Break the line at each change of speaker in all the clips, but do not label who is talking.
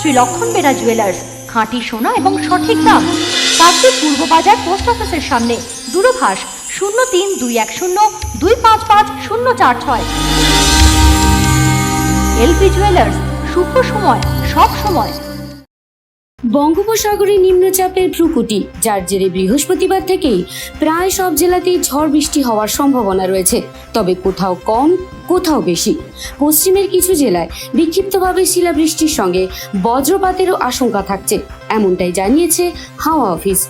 শ্রী লক্ষণ বেরা জুয়েলার্স খাঁটি সোনা এবং সঠিক দাম। কাকদ্বীপ পূর্ব বাজার পোস্ট অফিসের সামনে, দূরভাষ শূন্য তিন দুই এক শূন্য দুই পাঁচ পাঁচ শূন্য চার ছয়। এলপি জুয়েলার্স শুভ সময়, সব সময়।
বঙ্গোপসাগরে নিম্নচাপের ভ্রুকুটি, যার জেরে বৃহস্পতিবার থেকেই প্রায় সব জেলাতেই ঝড় বৃষ্টি হওয়ার সম্ভাবনা রয়েছে। তবে কোথাও কম কোথাও বেশি। পশ্চিমের কিছু জেলায় বিক্ষিপ্তভাবে শিলাবৃষ্টির সঙ্গে বজ্রপাতেরও আশঙ্কা থাকছে, এমনটাই জানিয়েছে হাওয়া অফিস।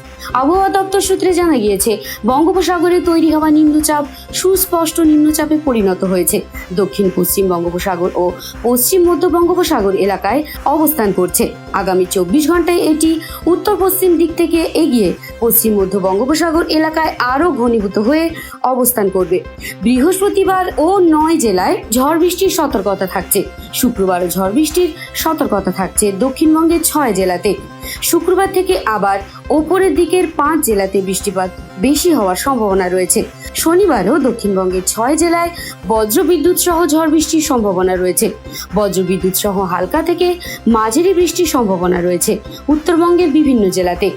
আবহাওয়া দপ্তর সূত্রে জানা গিয়েছে, বঙ্গোপসাগরে তৈরি হওয়া নিম্নচাপ সুস্পষ্ট নিম্নচাপে পরিণত হয়েছে। দক্ষিণ, পশ্চিম বঙ্গোপসাগর ও পশ্চিম মধ্য বঙ্গোপসাগর এলাকায় অবস্থান করছে। আগামী চব্বিশ ঘন্টায় এটি উত্তর পশ্চিম দিক থেকে এগিয়ে পশ্চিম মধ্য বঙ্গোপসাগর এলাকায় আরও ঘনীভূত হয়ে অবস্থান করবে। বৃহস্পতিবার ও নয় জেলায় ঝড় বৃষ্টির সতর্কতা থাকছে। শুক্রবারও ঝড় বৃষ্টির সতর্কতা থাকছে দক্ষিণবঙ্গের ছয় জেলাতে। শুক্রবার থেকে আবার ওপরের দিকের পাঁচ জেলাতে বৃষ্টিপাত বেশি হওয়ার সম্ভাবনা রয়েছে। শনিবারও দক্ষিণবঙ্গের ছয় জেলায় বজ্রবিদ্যুৎ সহ ঝড় বৃষ্টির সম্ভাবনা রয়েছে। বজ্রবিদ্যুৎ সহ হালকা থেকে মাঝারি বৃষ্টির সম্ভাবনা রয়েছে উত্তরবঙ্গের বিভিন্ন জেলাতে।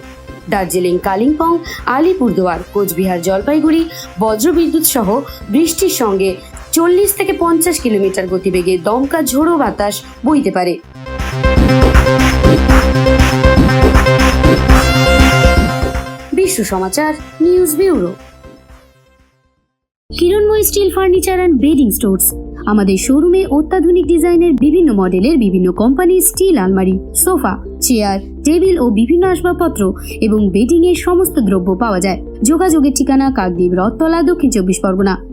দার্জিলিং, কালিম্পং, আলিপুরদুয়ার, কোচবিহার, জলপাইগুড়ি বজ্রবিদ্যুৎ সহ বৃষ্টির সঙ্গে চল্লিশ থেকে পঞ্চাশ কিলোমিটার গতিবেগে দমকা ঝোড়ো বাতাস বইতে পারে। বিশ্ব সমাচার, news bureau. Kiranmoy steel furniture and bedding stores. আমাদের শোরুমে অত্যাধুনিক ডিজাইনের বিভিন্ন মডেলের বিভিন্ন কোম্পানির স্টিল আলমারি, সোফা, চেয়ার, টেবিল ও বিভিন্ন আসবাবপত্র এবং বেডিং এর সমস্ত দ্রব্য পাওয়া যায়। যোগাযোগের ঠিকানা Kakdwip Rathtala, Dakshin Chabbish Pargana.